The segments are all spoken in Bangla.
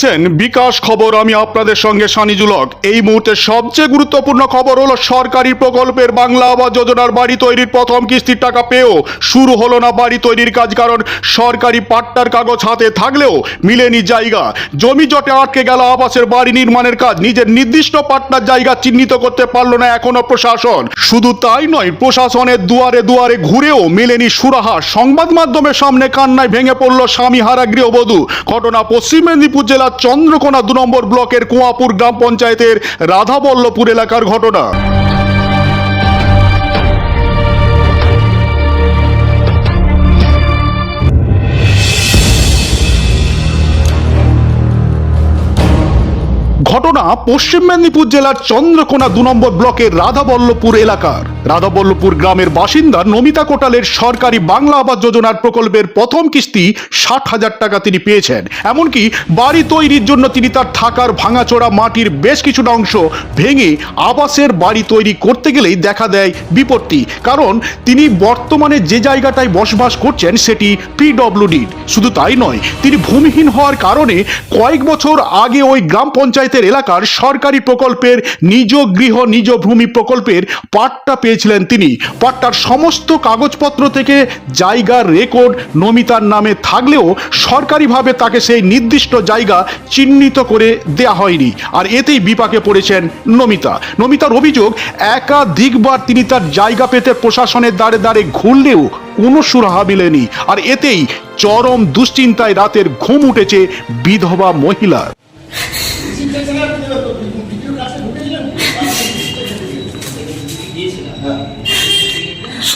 দেখছেন? বিকাশ খবর, আমি আপনাদের সঙ্গে সানিজুলক এই মুহূর্তে সবচেয়ে গুরুত্বপূর্ণ খবর হলো সরকারি প্রকল্পের বাংলা আবাস যোজনার বাড়ি তৈরির প্রথম কিস্তির টাকা পেয়েও শুরু হলো না বাড়ি তৈরির কাজ, কারণ সরকারি পাট্টার কাগজ হাতে থাকলেও মিলেনি জায়গা। জমি জটে আটকে গেল আবাসের বাড়ি নির্মাণের কাজ। নিজের নির্দিষ্ট পাট্টার জায়গা চিহ্নিত করতে পারল না এখনও প্রশাসন। শুধু তাই নয়, প্রশাসনের দুয়ারে দুয়ারে ঘুরেও মেলেনি সুরাহা। সংবাদ মাধ্যমের সামনে কান্নায় ভেঙে পড়ল স্বামীহারা গৃহবধূ ঘটনা পশ্চিম মেদিনীপুর জেলার চন্দ্রকোনা দু নম্বর ব্লকের কুয়াপুর গ্রাম পঞ্চায়েতের রাধাবল্লভপুর এলাকার ঘটনা। পশ্চিম মেদিনীপুর জেলার চন্দ্রকোনা দু নম্বর ব্লকের রাধাবল্লপুর এলাকার। রাধাবল্লপুর গ্রামের বাসিন্দা নমিতা কোটালের সরকারি বাংলা আবাস যোজনার প্রকল্পের প্রথম কিস্তি ষাট হাজার টাকা তিনি পেয়েছেন। এমনকি বাড়ি তৈরির জন্য তিনি তার থাকার ভাঙাচোরা মাটির বেশ কিছুটা অংশ ভেঙে আবাসের বাড়ি তৈরি করতে গেলেই দেখা দেয় বিপত্তি। কারণ তিনি বর্তমানে যে জায়গাটায় বসবাস করছেন সেটি পিডব্লিউডির শুধু তাই নয়, তিনি ভূমিহীন হওয়ার কারণে কয়েক বছর আগে ওই গ্রাম পঞ্চায়েতের এলাকার সরকারি প্রকল্পের নিজ গৃহ, নিজ ভূমি প্রকল্পের পাট্টা পেয়েছিলেন তিনি। পাট্টার সমস্ত কাগজপত্র থেকে জায়গার রেকর্ড নমিতার নামে থাকলেও সরকারিভাবে তাকে সেই নির্দিষ্ট জায়গা চিহ্নিত করে দেয়া হয়নি। আর এতেই বিপাকে পড়েছেন নমিতা। নমিতার অভিযোগ, একাধিকবার তিনি তার জায়গা পেতে প্রশাসনের দ্বারে দ্বারে ঘুরলেও কোনো সুরাহা মিলেনি। আর এতেই চরম দুশ্চিন্তায় রাতের ঘুম উঠেছে বিধবা মহিলার।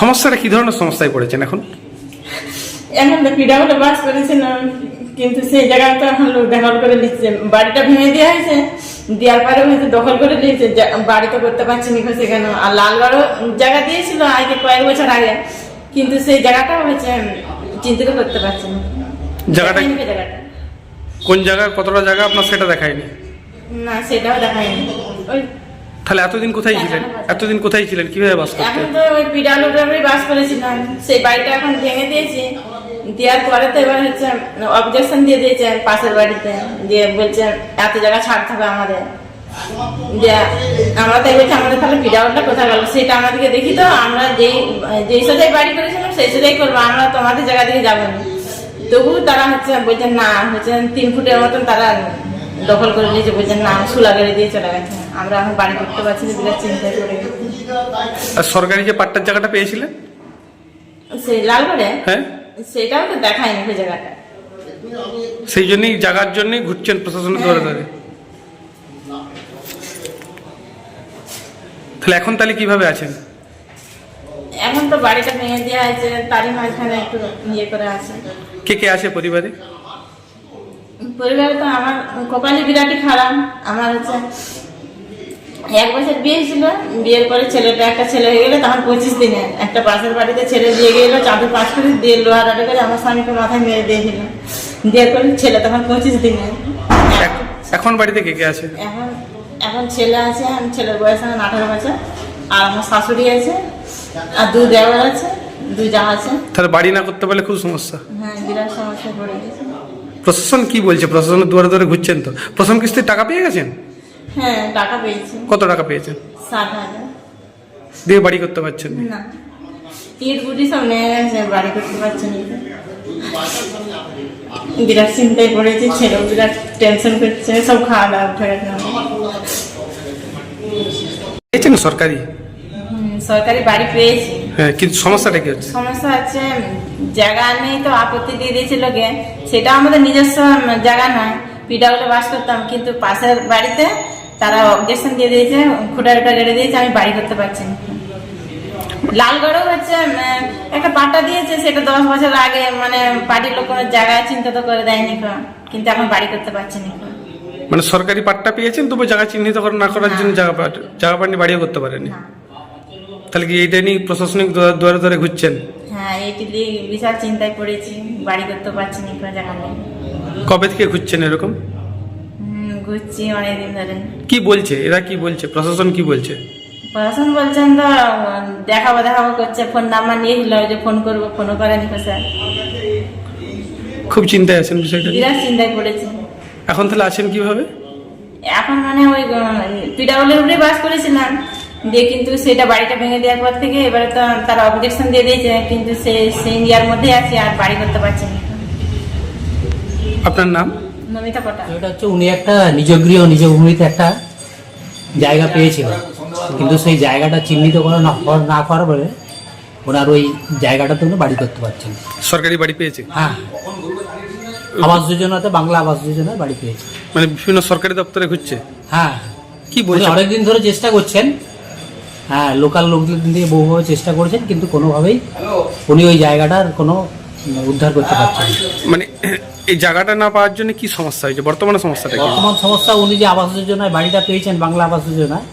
সমস্যাটা কি ধরনের সমস্যায় পড়েছেন এখন? এখন তো পিডাগুলো বাস করেছিলাম কিন্তু সেই জায়গাটা এখন লোক দখল করে নিচ্ছে। বাড়িটা ভেঙে দেওয়া হয়েছে দেওয়ার পরে হয়তো দখল করে নিয়েছে। যা- বাড়ি তো করতে পারছি নি সেখানে আর লালবারও জায়গা দিয়েছিল আগে কয়েক বছর আগে কিন্তু সেই জায়গাটা হচ্ছে চিন্তিত করতে পারছি না। জায়গাটা? কোন জায়গা কতটা জায়গা আপনার সেটা দেখায়নি? না সেটাও দেখায়নি। ওই তাহলে এতদিন কোথায় ছিলেন? এতদিন কোথায় ছিলেন? কীভাবে বাস করতেন? এখন তো ওই পিডালুটারই বাস করেছিলাম। সেই বাড়িটা এখন ভেঙে দিয়েছি। দেওয়ার পরে তো এবার হচ্ছে অবজেকশন দিয়ে দিয়েছে পাশের বাড়িতে। যে বলছে, এত জায়গা ছাড়তে হবে আমাদের। যে আমরা তাই বলছি আমাদের তাহলে পিডাউলটা কোথায় গেল? সেটা আমাদেরকে দেখি তো, আমরা যেই যেই সাজাই বাড়ি করেছিলাম, সেই সাজাই করব। আমরা তোমাদের জায়গা থেকে যাব না। তবু তারা হচ্ছে বলছেন না, হচ্ছে, তিন ফুটের মতন তারা দখল করে নিয়েছে বলছেন না সুলা গেড়ে দিয়ে চলে গেছে। আমরা এখন বাড়ি করতে পারছি না বিরাট পড়ে গেছি। আর সরকারি যে পাট্টার জায়গাটা পেয়েছিলেন? সেই লালগড়ে হ্যাঁ। সেটাও তো দেখায়নি ওই জায়গাটা। সেই জন্যই জায়গার জন্যই ঘুরছেন প্রশাসনের ধরে ধরে। তাহলে এখন তাহলে কীভাবে আছেন? এখন তো বাড়িটা ভেঙে দেওয়া হয়েছে তারই মাঝখানে একটু ইয়ে করে আছে। কে কে আছে পরিবারে? পরিবারে তো আমার কপালি বিরাটই খারাপ। আমার হচ্ছে এক বছর বিয়ে ছিল বিয়ের পরে ছেলেটা একটা ছেলে হয়ে গেলে তখন পঁচিশ দিনে একটা পাশের বাড়িতে ছেলে দিয়ে গেলো চাঁদুর পাঁচ করে দিয়ে লোহার আটে করে আমার স্বামীকে মাথায় মেরে দিয়েছিল দিয়ে করে ছেলে তখন পঁচিশ দিনে। এখন বাড়িতে কে কে আছে? এখন এখন ছেলে আছে ছেলের বয়স এখন আঠারো বছর আর আমার শাশুড়ি আছে আর দুই দেওয়ার আছে দুই যা আছে। তাহলে বাড়ি না করতে পারলে খুব সমস্যা। হ্যাঁ বিরাট সমস্যায় পড়ে গেছে। প্রশাসন কি বলছে? প্রশাসনের দুয়ারে দুয়ারে ঘুরছেন তো। প্রথম কিস্তির টাকা পেয়ে গেছেন? হ্যাঁ টাকা পেয়েছি। কত টাকা পেয়েছেন? ষাট হাজার। দিয়ে বাড়ি করতে পারছেন না। বাড়ি করতে পারছে না বিরাট চিন্তায় পড়েছে ছেলেও বিরাট টেনশন করছে সব খাওয়া দাওয়া উঠে গেছে। পেয়েছেন সরকারি? সরকারি বাড়ি পেয়েছি। হ্যাঁ কিন্তু সমস্যাটা কি হচ্ছে? সমস্যা হচ্ছে জায়গা নেই তো আপত্তি দিয়ে দিয়েছিল গে সেটা আমাদের নিজস্ব জায়গা নয়। পিডাউলে বাস করতাম কিন্তু পাশের বাড়িতে তারা অবজেকশন দিয়ে দিয়েছে খুঁটারটা গেড়ে দিয়েছে আমি বাড়ি করতে পারছি না। লালগড়ও হচ্ছে একটা পাটা দিয়েছে সেটা দশ বছর আগে মানে পার্টির লোক কোনো জায়গায় চিন্তা তো করে দেয়নি। কিন্তু এখন বাড়ি করতে পারছি না। মানে সরকারি পাট্টা পেয়েছেন তবু জায়গা চিহ্নিত করা না করার জন্য জায়গা পাট- জায়গা পাননি বাড়িও করতে পারেনি না। তাহলে কি এইটা নিয়ে প্রশাসনিক দুয়ারে দুয়ারে ঘুরছেন? হ্যাঁ এইটি নিয়ে বিশাল চিন্তায় পড়েছি বাড়ি করতে পারছি না কোনো জায়গা নেই কবে থেকে ঘুরছেন এরকম? হুম, ঘুরছি অনেকদিন ধরে। কি বলছে? এরা কি বলছে? প্রশাসন কি বলছে? প্রশাসন বলছেন তো উম, দেখাবো দেখাবো করছে ফোন নাম্বার নিয়েছিল যে ফোন করব ফোনও করেনি স্যার খুব চিন্তায় আছেন বিষয়টা নিয়ে? বিরাট চিন্তায় পড়েছি। এখন তাহলে আছেন কীভাবে? এখন মানে ওই পিডাবলের উপরে বাস করেছিলাম। দিয়ে কিন্তু সেটা বাড়িটা ভেঙে দেওয়ার পর থেকে এবারে তো তারা অবজেকশন দিয়ে দিয়েছে কিন্তু সে সেই ইয়ার মধ্যে আছে আর বাড়ি করতে পারছে না। আপনার নাম? নমিতা কটা এটা হচ্ছে উনি একটা নিজ গৃহ নিজ ভূমিতে একটা জায়গা পেয়েছিল। কিন্তু সেই জায়গাটা চিহ্নিত করা না না করার বলে ওনার ওই জায়গাটাতে উনি বাড়ি করতে পারছেন সরকারি বাড়ি পেয়েছে? হ্যাঁ। আবাস যোজনাতে বাংলা আবাস যোজনায় বাড়ি পেয়েছে। মানে বিভিন্ন সরকারি দপ্তরে ঘুরছে? হ্যাঁ। কি বলছে অনেকদিন ধরে চেষ্টা করছেন হ্যাঁ লোকাল লোকজন দিয়ে বহুভাবে চেষ্টা করেছেন কিন্তু কোনোভাবেই উনি ওই জায়গাটার কোনো উদ্ধার করতে পারছেন মানে এই জায়গাটা না পাওয়ার জন্য কি সমস্যা হয়েছে? বর্তমানে সমস্যাটা বর্তমান সমস্যা উনি যে আবাস যোজনায় বাড়িটা পেয়েছেন বাংলা আবাস যোজনায়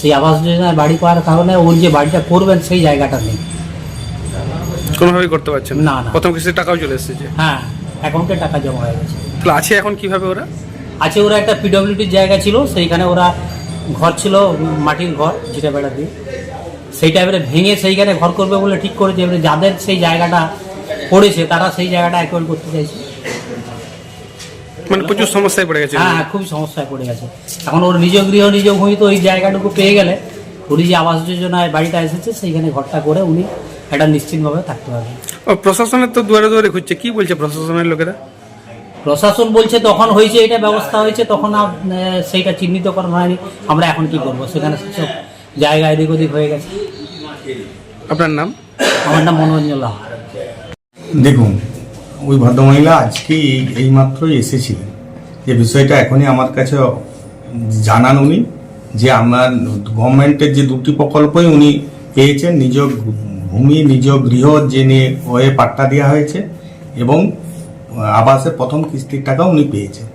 সেই আবাস যোজনায় বাড়ি পাওয়ার কারণে উনি যে বাড়িটা করবেন সেই জায়গাটা নেই। কোনোভাবেই করতে পারছেন না, না। প্রথম কিস্তির টাকাও চলে এসেছে হ্যাঁ অ্যাকাউন্টে টাকা জমা হয়ে গেছে। তাহলে আছে এখন কীভাবে ওরা? আছে ওরা একটা পিডব্লিউডির জায়গা ছিল সেইখানে ওরা ঘর ছিল মাটির ঘর যেটা বেড়া দিয়ে। সেইটা এবারে ভেঙে সেইখানে ঘর করবে বলে ঠিক করেছে এবারে যাদের সেই জায়গাটা পড়েছে তারা সেই জায়গাটা অ্যাকোয়ার করতে চাইছে। মানে প্রচুর সমস্যায় পড়ে গেছে। হ্যাঁ হ্যাঁ, খুবই সমস্যায় পড়ে গেছে। এখন ওর নিজ গৃহ নিজ ভূমি তো ওই জায়গাটুকু পেয়ে গেলে উনি যে আবাস যোজনায় বাড়িটা এসেছে সেইখানে ঘরটা করে উনি একটা নিশ্চিতভাবে থাকতে পারবেন। প্রশাসনের তো দুয়ারে দুয়ারে ঘুরছে কি বলছে প্রশাসনের লোকেরা? প্রশাসন বলছে তখন হয়েছে এটা ব্যবস্থা হয়েছে তখন সেইটা চিহ্নিতকরণ হয়নি। আমরা এখন কি করব? সেখানে সব জায়গা এদিক ওদিক হয়ে গেছে। আপনার নাম? আমার নাম মনোরঞ্জন লাহা দেখুন ওই ভদ্রমহিলা আজকেই এই এইমাত্রই এসেছিলেন। যে বিষয়টা এখনই আমার কাছে জানান উনি যে আমার গভর্নমেন্টের যে দুটি প্রকল্পই উনি পেয়েছেন নিজ ভূমি নিজ গৃহ যে নিয়ে ওয়ে পাট্টা দেওয়া হয়েছে এবং আবাসের প্রথম কিস্তির টাকা উনি পেয়েছেন।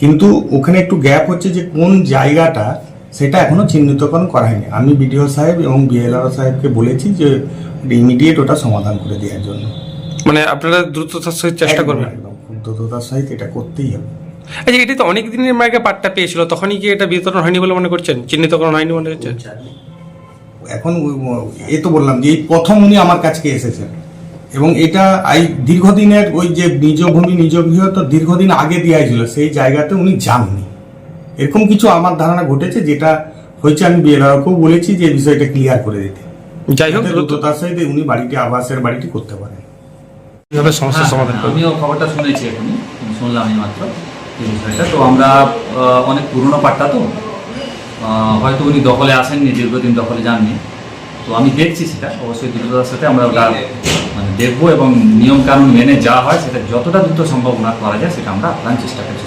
কিন্তু ওখানে একটু গ্যাপ হচ্ছে যে কোন জায়গাটা সেটা এখনও চিহ্নিতকরণ করা হয়নি। আমি বিডিও সাহেব এবং বিএলআর সাহেবকে বলেছি যে ইমিডিয়েট ওটা সমাধান করে দেওয়ার জন্য। মানে আপনারা দ্রুততার সহিত চেষ্টা করবেন? দ্রুততার সহিত এটা করতেই হবে। আচ্ছা এটি তো অনেক দিনের আগে পাট্টা পেয়েছিল তখনই কি এটা বিতরণ হয়নি বলে মনে করছেন? চিহ্নিতকরণ হয়নি মনে করছেন এখন এ তো বললাম যে এই প্রথম উনি আমার কাছে এসেছেন। এবং এটা এই দীর্ঘদিনের ওই যে নিজ ভূমি নিজ গৃহ তো দীর্ঘদিন আগে দেওয়া ছিল সেই জায়গাতে উনি যাননি। এরকম কিছু আমার ধারণা ঘটেছে যেটা হয়েছে আমি বিএলআরকেও বলেছি যে এই বিষয়টা ক্লিয়ার করে দিতে। যাই হোক দ্রুততার সহিত উনি বাড়িটি আবাসের বাড়িটি করতে পারেন। কীভাবে সমস্যার সমাধান করবেন? আমিও খবরটা শুনেছি এখনই শুনলাম এই মাত্র এই বিষয়টা। তো আমরা অনেক পুরনো পাট্টা তো হয়তো উনি দখলে আসেননি দীর্ঘদিন দখলে যাননি। তো আমি দেখছি সেটা অবশ্যই দ্রুততার সাথে আমরা দেখব এবং নিয়মকানুন মেনে যা হয়, সেটা যতটা দ্রুত সম্ভব না করা যায়, সেটা আমরা আপ্রাণ চেষ্টা করছি